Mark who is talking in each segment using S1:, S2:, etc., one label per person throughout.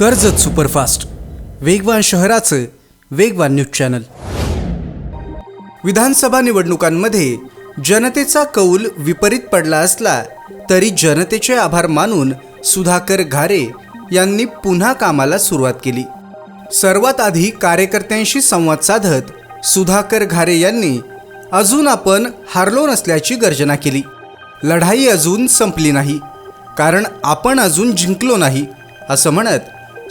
S1: Karjat superfast. वेगवान शहराचं वेगवान न्यूज चॅनल. विधानसभा निवडणुकांमध्ये जनतेचा कौल विपरीत पडला असला तरी जनतेचे आभार मानून सुधाकर घारे यांनी पुन्हा कामाला सुरुवात केली. सर्वात आधी कार्यकर्त्यांशी संवाद साधत सुधाकर घारे यांनी अजून आपण हारलो नसल्याची गर्जना केली. लढाई अजून संपली नाही. कारण आपण अजून जिंकलो नाही असं म्हणत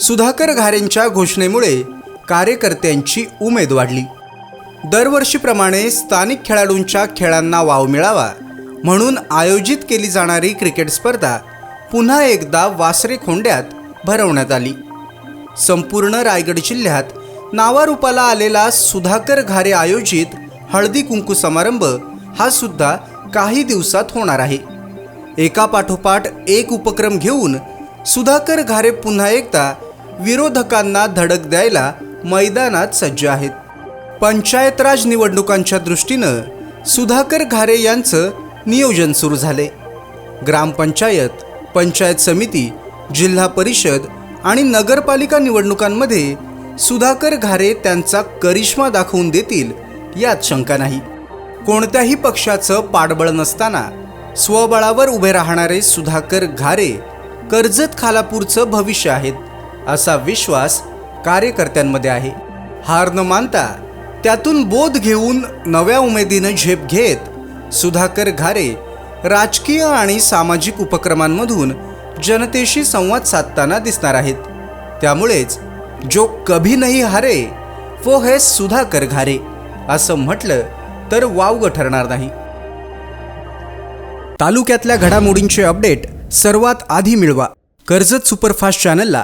S1: सुधाकर घारेंच्या घोषणेमुळे कार्यकर्त्यांची उमेद वाढली. दरवर्षीप्रमाणे स्थानिक खेळाडूंच्या खेळांना वाव मिळावा म्हणून आयोजित केली जाणारी क्रिकेट स्पर्धा पुन्हा एकदा वासरे खोंड्यात भरवण्यात आली. संपूर्ण रायगड जिल्ह्यात नावारूपाला आलेला सुधाकर घारे आयोजित हळदी कुंकू समारंभ हा सुद्धा काही दिवसात होणार आहे. एका पाठोपाठ एक उपक्रम घेऊन सुधाकर घारे पुन्हा एकदा विरोधकांना धडक द्यायला मैदानात सज्ज आहेत. पंचायत राज निवडणुकांच्या दृष्टीनं सुधाकर घारे यांचं नियोजन सुरू झाले. ग्रामपंचायत पंचायत समिती जिल्हा परिषद आणि नगरपालिका निवडणुकांमध्ये सुधाकर घारे त्यांचा करिश्मा दाखवून देतील यात शंका नाही. कोणत्याही पक्षाचं पाठबळ नसताना स्वबळावर उभे राहणारे सुधाकर घारे कर्जत खालापूरचं भविष्य आहेत. असा विश्वास कार्यकर्त्यांमध्ये आहे. हार न मानता त्यातून बोध घेऊन नव्या उमेदीनं झेप घेत सुधाकर घारे राजकीय आणि सामाजिक उपक्रमांमधून जनतेशी संवाद साधताना दिसणार आहेत. त्यामुळेच जो कभी नाही हारे वो है सुधाकर घारे असं म्हटलं तर वावग ठरणार नाही. तालुक्यातल्या घडामोडींचे अपडेट सर्वात आधी मिळवा. कर्जत सुपरफास्ट चॅनलला